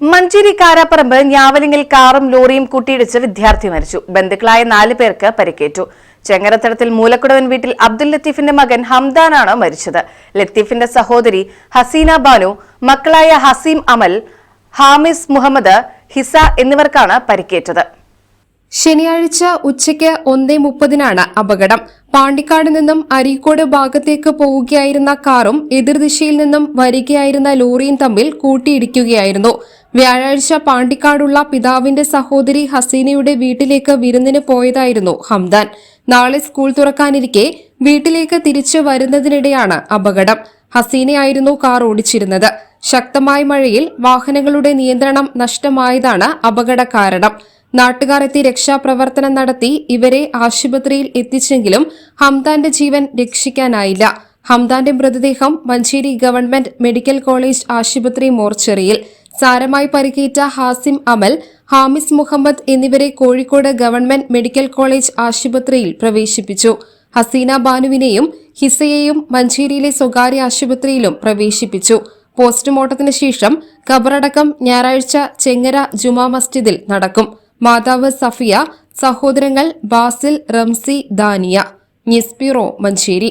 Manjeri Karapparamba ഞാവലിങ്ങിൽ കാറും ലോറിയും കൂട്ടിയിടിച്ച് വിദ്യാർത്ഥി മരിച്ചു. ബന്ധുക്കളായ നാല് പേർക്ക് പരിക്കേറ്റു. ചെങ്ങരത്തടത്തിൽ മൂലക്കുടവൻ വീട്ടിൽ അബ്ദുൽ ലത്തീഫിന്റെ മകൻ ഹംദാനാണ് മരിച്ചത്. ലത്തീഫിന്റെ സഹോദരി ഹസീന ബാനു മക്കളായ ഹസീം അമൽ ഹാമിസ് മുഹമ്മദ് ഹിസ എന്നിവർക്കാണ് പരിക്കേറ്റത്. ശനിയാഴ്ച ഉച്ചയ്ക്ക് ഒന്നേ മുപ്പതിനാണ് അപകടം. പാണ്ടിക്കാട് നിന്നും അരീക്കോട് ഭാഗത്തേക്ക് പോവുകയായിരുന്ന കാറും എതിർദിശയിൽ നിന്നും വരികയായിരുന്ന ലോറിയും തമ്മിൽ കൂട്ടിയിടിക്കുകയായിരുന്നു. വ്യാഴാഴ്ച പാണ്ടിക്കാടുള്ള പിതാവിന്റെ സഹോദരി ഹസീനയുടെ വീട്ടിലേക്ക് വിരുന്നിന് പോയതായിരുന്നു ഹംദാൻ. നാളെ സ്കൂൾ തുറക്കാനിരിക്കെ വീട്ടിലേക്ക് തിരിച്ചു വരുന്നതിനിടെയാണ് അപകടം. ഹസീനയായിരുന്നു കാർ ഓടിച്ചിരുന്നത്. ശക്തമായ മഴയിൽ വാഹനങ്ങളുടെ നിയന്ത്രണം നഷ്ടമായതാണ് അപകട കാരണം. നാട്ടുകാർ എത്തി രക്ഷാപ്രവർത്തനം നടത്തി ഇവരെ ആശുപത്രിയിൽ എത്തിച്ചെങ്കിലും ഹംദാന്റെ ജീവൻ രക്ഷിക്കാനായില്ല. ഹംദാന്റെ മൃതദേഹം മഞ്ചേരി ഗവൺമെന്റ് മെഡിക്കൽ കോളേജ് ആശുപത്രി മോർച്ചറിയിൽ. സാരമായി പരിക്കേറ്റ ഹാസിം അമൽ ഹാമിസ് മുഹമ്മദ് എന്നിവരെ കോഴിക്കോട് ഗവൺമെന്റ് മെഡിക്കൽ കോളേജ് ആശുപത്രിയിൽ പ്രവേശിപ്പിച്ചു. ഹസീന ബാനുവിനെയും ഹിസയെയും മഞ്ചേരിയിലെ സ്വകാര്യ ആശുപത്രിയിലും പ്രവേശിപ്പിച്ചു. പോസ്റ്റ്മോർട്ടത്തിന് ശേഷം ഖബറടക്കം ഞായറാഴ്ച ചെങ്ങര ജുമാ മസ്ജിദിൽ നടക്കും. മാതാവ് സഫിയ സഹോദരങ്ങൾ Basil Ramsi Dania. News bureau Manjeri.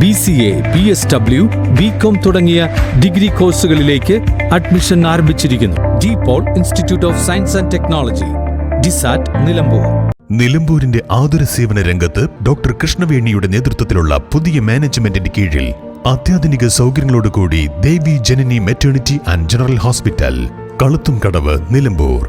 B C A B S W B com തുടങ്ങിയ ഡിഗ്രി കോഴ്സുകളിലേക്ക് അഡ്മിഷൻ ആരംഭിച്ചിരിക്കുന്നു. De Paul Institute of Science and Technology DiSAT Nilambur. നിലമ്പൂരിന്റെ ആതുര സേവന രംഗത്ത് ഡോക്ടർ കൃഷ്ണവേണിയുടെ നേതൃത്വത്തിലുള്ള പുതിയ മാനേജ്മെന്റിന്റെ കീഴിൽ അത്യാധുനിക സൗകര്യങ്ങളോടുകൂടി Devi Janani maternity and general hospital കളുത്തും Kadavu Nilambur.